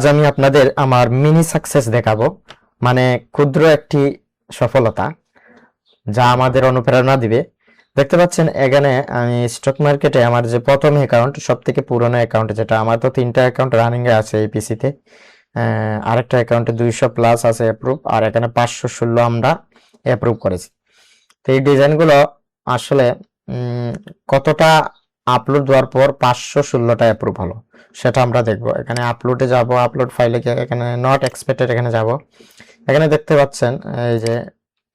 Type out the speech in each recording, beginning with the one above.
আজ আমি আপনাদের আমার মিনি সাকসেস দেখাবো মানে ক্ষুদ্র একটি সফলতা যা আমাদের অনুপ্রেরণা দিবে। দেখতে পাচ্ছেন, এখানে আমি স্টক মার্কেটে আমার যে প্রথম অ্যাকাউন্ট সব থেকে পুরনো অ্যাকাউন্ট যেটা আমার তো তিনটা অ্যাকাউন্ট রানিং এ আছে এই পিসিতে আরেকটা অ্যাকাউন্টে দুইশো প্লাস আছে অ্যাপ্রুভ আর এখানে পাঁচশো ষোলো আমরা অ্যাপ্রুভ করেছি। তো এই ডিজাইনগুলো আসলে কতটা আপলোড দেওয়ার পর পাঁচশো ষোলোটা অ্যাপ্রুভ হলো। সেটা আমরা দেখব। এখানে আপলোডে যাব আপলোড ফাইলে গিয়ে এখানে নট এক্সপেক্টেড এখানে যাব। এখানে দেখতে পাচ্ছেন, এই যে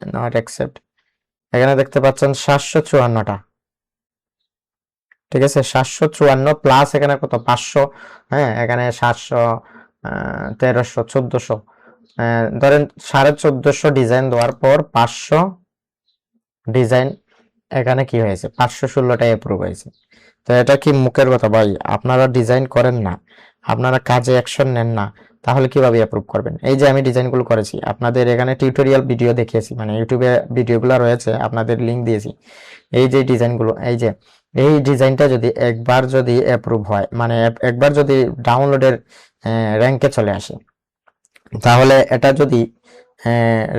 নট অ্যাকসেপ্ট এখানে দেখতে পাচ্ছেন সাতশো চুয়ান্নটা। ঠিক আছে? সাতশো চুয়ান্ন প্লাস এখানে কত? পাঁচশো হ্যাঁ? এখানে সাতশো তেরোশো, চোদ্দশো। ধরেন সাড়ে চোদ্দশো ডিজাইন দেওয়ার পর পাঁচশো ডিজাইন এখানে কি হয়েছে? পাঁচশো ষোলোটা অ্যাপ্রুভ হয়েছে। তো এটা কি মুখের কথা? ভাই, আপনারা ডিজাইন করেন না। আপনারা কাজে অ্যাকশন নেন না। তাহলে কীভাবে অ্যাপ্রুভ করবেন? এই যে আমি ডিজাইনগুলো করেছি, আপনাদের এখানে টিউটোরিয়াল ভিডিও দেখিয়েছি মানে ইউটিউবে ভিডিওগুলো রয়েছে, আপনাদের লিংক দিয়েছি। এই যে ডিজাইনগুলো এই যে, এই ডিজাইনটা যদি একবার যদি অ্যাপ্রুভ হয় মানে একবার যদি ডাউনলোডের র্যাঙ্কে চলে আসে, তাহলে এটা যদি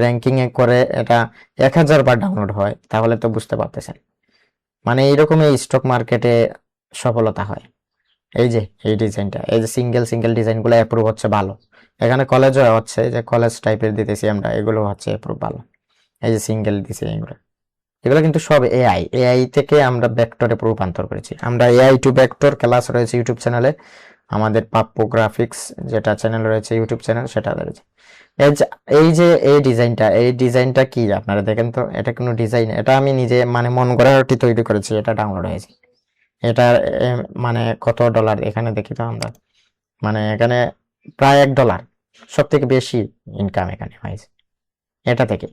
র্যাঙ্কিং এ করে এটা এক হাজার বার ডাউনলোড হয়, তাহলে তো বুঝতে পারতেছেন। মানে এইরকমই স্টক মার্কেটে সফলতা হয়। এই যে, এই ডিজাইনটা এই যে সিঙ্গেল সিঙ্গেল ডিজাইনগুলো অ্যাপ্রুভ হচ্ছে ভালো। এখানে কলেজও হচ্ছে, যে কলেজ টাইপের দিতেছি আমরা, এগুলো হচ্ছে অ্যাপ্রুভ ভালো। এই যে সিঙ্গেল দিছি এগুলো। এগুলো কিন্তু সব এআই এআই থেকে আমরা ভেক্টরে রূপান্তর করেছি। আমরা এআই টু ভেক্টর ক্লাস রয়েছে ইউটিউব চ্যানেলে আমাদের পাপ্পু গ্রাফিক্স যেটা চ্যানেল রয়েছে ইউটিউব চ্যানেল সেটা রয়েছে। এই যে, এই ডিজাইনটা এই ডিজাইনটা কি আপনারা দেখেন তো? এটা কোনো ডিজাইন, এটা আমি নিজে মানে মন গড়াটি তৈরি করেছি, এটা ডাউনলোড হয়েছে। এটা মানে কত ডলার এখানে দেখি তো আমরা। মানে এখানে প্রায় এক ডলার সব থেকে বেশি ইনকাম এখানে হয়েছে। এটা থেকে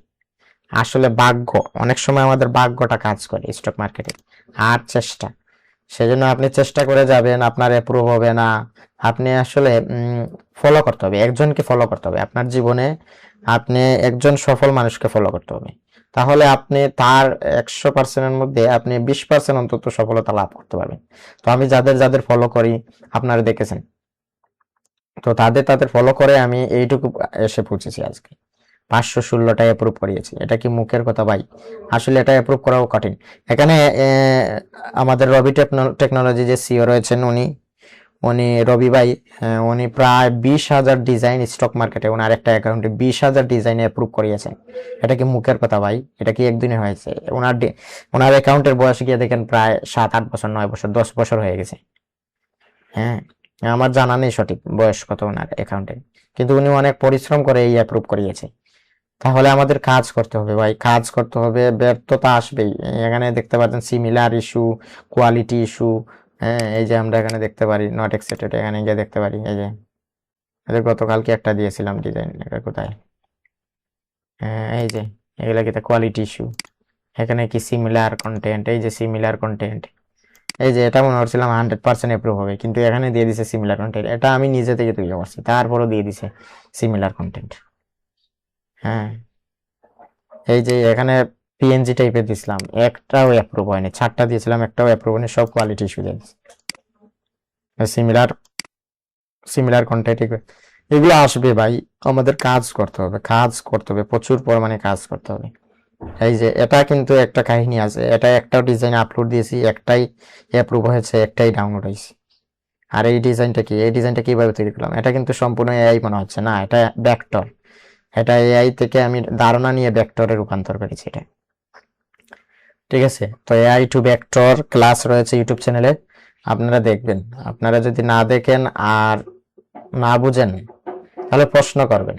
আসলে ভাগ্য, অনেক সময় আমাদের ভাগ্যটা কাজ করে স্টক মার্কেটে আর চেষ্টা। সেজন্য আপনি চেষ্টা করে যাবেন, আপনার অ্যাপ্রুভ হবে না। আপনি আসলে ফলো করতে হবে, একজনকে ফলো করতে হবে। আপনার জীবনে আপনি একজন সফল মানুষকে ফলো করতে হবে। তাহলে আপনি তার একশো পার্সেন্টের মধ্যে আপনি বিশ পার্সেন্ট অন্তত সফলতা লাভ করতে পারবেন। তো আমি যাদের যাদের ফলো করি, আপনারা দেখেছেন। তো তাদের তাদের ফলো করে আমি এইটুকু এসে পৌঁছেছি আজকে। পাঁচশো ষোলোটা অ্যাপ্রুভ করিয়েছি। এটা কি মুখের কথা? ভাই, আসলে এটা অ্যাপ্রুভ করাও কঠিন। এখানে আমাদের রবি টেকনোলজি যে সিও রয়েছেন উনি উনি রবি ভাই উনি প্রায় বিশ হাজার ডিজাইন স্টক মার্কেটে ওনার একটা অ্যাকাউন্টে বিশ হাজার ডিজাইন অ্যাপ্রুভ করিয়েছেন। এটা কি মুখের কথা ভাই? এটা কি একদিনে হয়েছে? ওনার ওনার অ্যাকাউন্টের বয়স গিয়ে দেখেন প্রায় সাত আট বছর, নয় বছর, দশ বছর হয়ে গেছে। হ্যাঁ আমার জানা নেই সঠিক বয়স কত ওনার অ্যাকাউন্টে কিন্তু উনি অনেক পরিশ্রম করে এই অ্যাপ্রুভ করিয়েছে। তাহলে আমাদের কাজ করতে হবে ভাই, কাজ করতে হবে, ব্যর্থতা আসবেই। এখানে দেখতে পাচ্ছেন সিমিলার ইস্যু কোয়ালিটি ইস্যু হ্যাঁ এই যে আমরা এখানে দেখতে পারি নট এক্সেপ্টেড এখানে গিয়ে দেখতে পারি, এই যে। গতকালকে একটা দিয়েছিলাম ডিজাইন এটা কোথায়? হ্যাঁ এই যে, এগুলা কি কোয়ালিটি ইস্যু এখানে কি সিমিলার কন্টেন্ট এই যে সিমিলার কন্টেন্ট এই যে, এটা মনে করছিলাম হান্ড্রেড পার্সেন্ট অ্যাপ্রুভ হবে, কিন্তু এখানে দিয়ে দিছে সিমিলার কন্টেন্ট এটা আমি নিজে থেকে তৈরি করছি, তারপরও দিয়ে দিছে সিমিলার কন্টেন্ট হ্যাঁ। এই যে এখানে পিএনজি টাইপের দিছিলাম, একটাও অ্যাপ্রুভ হয়নি। চারটা দিয়েছিলাম, একটাও অ্যাপ্রুভ হয়নি, সব কোয়ালিটি ইস্যু দিয়ে সিমিলার সিমিলার কন্টেন্ট এগুলো আসবে ভাই, আমাদের কাজ করতে হবে, কাজ করতে হবে, প্রচুর পরিমাণে কাজ করতে হবে। এই যে এটা কিন্তু একটা কাহিনী আছে, এটা একটাও ডিজাইন আপলোড দিয়েছি, একটাই অ্যাপ্রুভ হয়েছে, একটাই ডাউনলোড হয়েছে। আর এই ডিজাইনটা কি? এই ডিজাইনটা কীভাবে তৈরি করলাম? এটা কিন্তু সম্পূর্ণ এআই মনে হচ্ছে না, এটা ভেক্টর এটা এআই থেকে আমি ধারণা নিয়ে ভেক্টরে রূপান্তর করেছি এটা। ঠিক আছে? তো এআই টু ভেক্টর ক্লাস রয়েছে ইউটিউব চ্যানেলে আপনারা দেখবেন। আপনারা যদি না দেখেন আর না বুঝেন, তাহলে প্রশ্ন করবেন।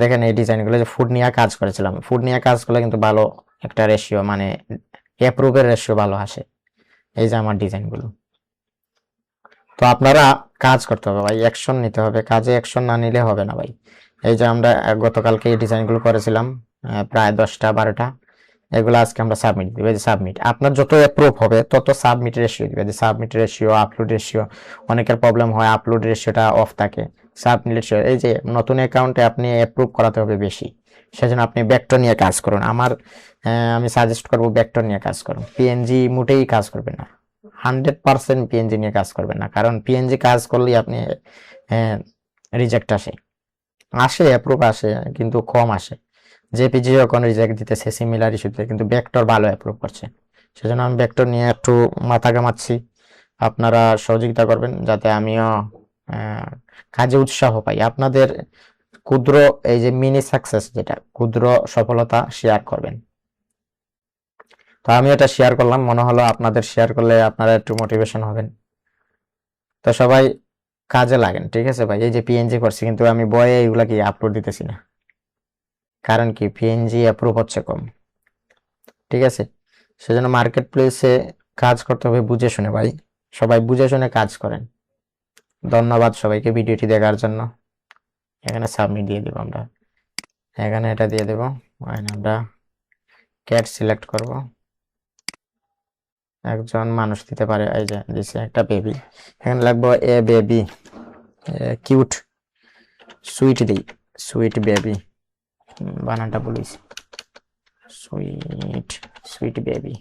দেখেন এই ডিজাইনগুলো যে ফুড নিয়ে কাজ করেছিলাম। ফুড নিয়ে কাজ করলে কিন্তু ভালো একটা রেশিও মানে অ্যাপ্রুভের রেশিও ভালো আসে। এই যে আমার ডিজাইনগুলো। তো আপনারা কাজ করতে হবে ভাই। অ্যাকশন নিতে হবে। কাজে অ্যাকশন না নিলে হবে না ভাই। এই যে আমরা গতকালকে এই ডিজাইনগুলো করেছিলাম প্রায় দশটা, বারোটা, এগুলো আজকে আমরা সাবমিট দিবে। যে সাবমিট, আপনার যত অ্যাপ্রুভ হবে, তত সাবমিট রেশিও দিবে। যে সাবমিট রেশিও আপলোড রেশিও অনেকের প্রবলেম হয় আপলোড রেশিওটা অফ থাকে। সাবমিট রেশিও এই যে নতুন অ্যাকাউন্টে আপনি অ্যাপ্রুভ করাতে হবে বেশি, সেজন্য আপনি ভেক্টর নিয়ে কাজ করুন। আমার আমি সাজেস্ট করব ভেক্টর নিয়ে কাজ করুন। পিএনজি মোটেই কাজ করবেন না। হান্ড্রেড পার্সেন্ট পিএনজি নিয়ে কাজ করবেন না। কারণ পিএনজি কাজ করলেই আপনি রিজেক্ট আসে। আসে অ্যাপ্রুভ আসে, কিন্তু কম আসে। জেপিজি যখন রিজেক্ট দিতেছে সিমিলার ইস্যুতে কিন্তু ভেক্টর ভালো অ্যাপ্রুভ করছে। সেজন্য আমি ভেক্টর নিয়ে একটু মাথা ঘামাচ্ছি। আপনারা সহযোগিতা করবেন, যাতে আমিও কাজে উৎসাহ পাই। আপনাদের ক্ষুদ্র, এই যে মিনি সাকসেস যেটা, ক্ষুদ্র সফলতা শেয়ার করবেন। তো আমি এটা শেয়ার করলাম, মনে হলো আপনাদের শেয়ার করলে আপনারা একটু মোটিভেশন হবেন। তো সবাই কাজে লাগেন, ঠিক আছে ভাই? এই যে পিএনজি করছি, কিন্তু আমি বয়ে এগুলা কি আপলোড দিতেছি না। কারণ কি? পিএনজি অ্যাপ্রুভ হচ্ছে কম, ঠিক আছে? সেজন্য মার্কেট প্লেসে কাজ করতে হবে বুঝে শুনে ভাই। সবাই বুঝে শুনে কাজ করেন। ধন্যবাদ সবাইকে ভিডিওটি দেখার জন্য। এখানে সাবমিট দিয়ে দেবো আমরা। এখানে এটা দিয়ে দেবো। আমরা ক্যাট সিলেক্ট করব। একজন মানুষ দিতে পারে, এই যে দিছে একটা বেবি এখানে লাগবো এ বেবি কিউট সুইট দিই সুইট বেবি বানানটা বলিস। Sweet sweet baby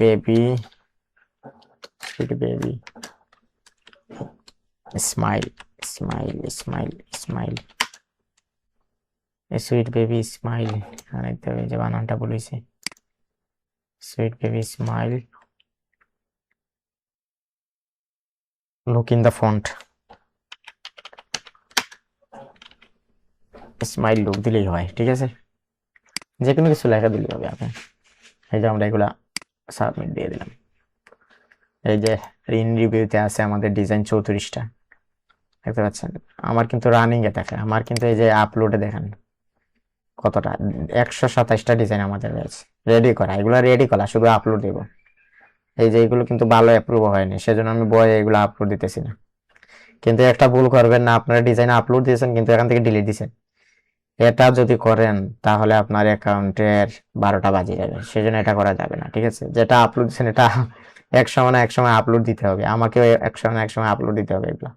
baby sweet baby smile smile smile smile a sweet baby smile আর একটু যে বানানটা বলেছে। Sweet baby smile look in the font smile look দিলেই হয় ঠিক আছে যে কোনো কিছু লেখা দিলেই হবে আপনি এই যে আমরা এগুলা সাবমিট দিয়ে দিলাম এই যে রিন রিভিউতে আছে আমাদের ডিজাইন চৌত্রিশটা দেখতে পাচ্ছেন আমার কিন্তু রানিং এ দেখে আমার কিন্তু এই যে আপলোডে দেখেন কতটা? একশো সাতাইশটা ডিজাইন আমাদের রয়েছে। রেডি করা, এগুলো রেডি করা, শুধু আপলোড দেব। এই যে এগুলো কিন্তু ভালো অ্যাপ্রুভ হয়নি, সেজন্য আমি বয়ে এগুলো আপলোড দিতেছি না। কিন্তু একটা ভুল করবেন না, আপনারা ডিজাইন আপলোড দিয়েছেন, কিন্তু এখান থেকে ডিলিট দিয়েছেন এটা যদি করেন, তাহলে আপনার অ্যাকাউন্টের বারোটা বাজে যাবে, সেজন্য এটা করা যাবে না, ঠিক আছে? যেটা আপলোড দিচ্ছেন এটা এক সময় না এক সময় আপলোড দিতে হবে, আমাকেও এক সময় না এক সময় আপলোড দিতে হবে এগুলো।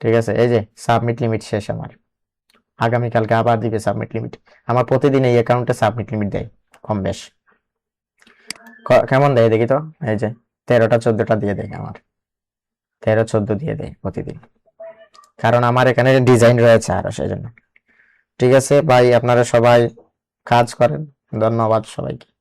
ঠিক আছে? এই যে সাবমিট লিমিট শেষ আমার। আগামীকালকে আবার দিবে সাবমিট লিমিট আমার প্রতিদিন এই অ্যাকাউন্টে সাবমিট লিমিট দেয়, কম বেশ। কেমন দেয় দেখি তো? এই যে, তেরোটা চোদ্দটা দিয়ে দেয় আমার। তেরো চোদ্দ দিয়ে দেয় প্রতিদিন। কারণ আমার এখানে ডিজাইন রয়েছে আরও, সেই জন্য। ঠিক আছে, ভাই, আপনারা সবাই কাজ করেন। ধন্যবাদ সবাইকে।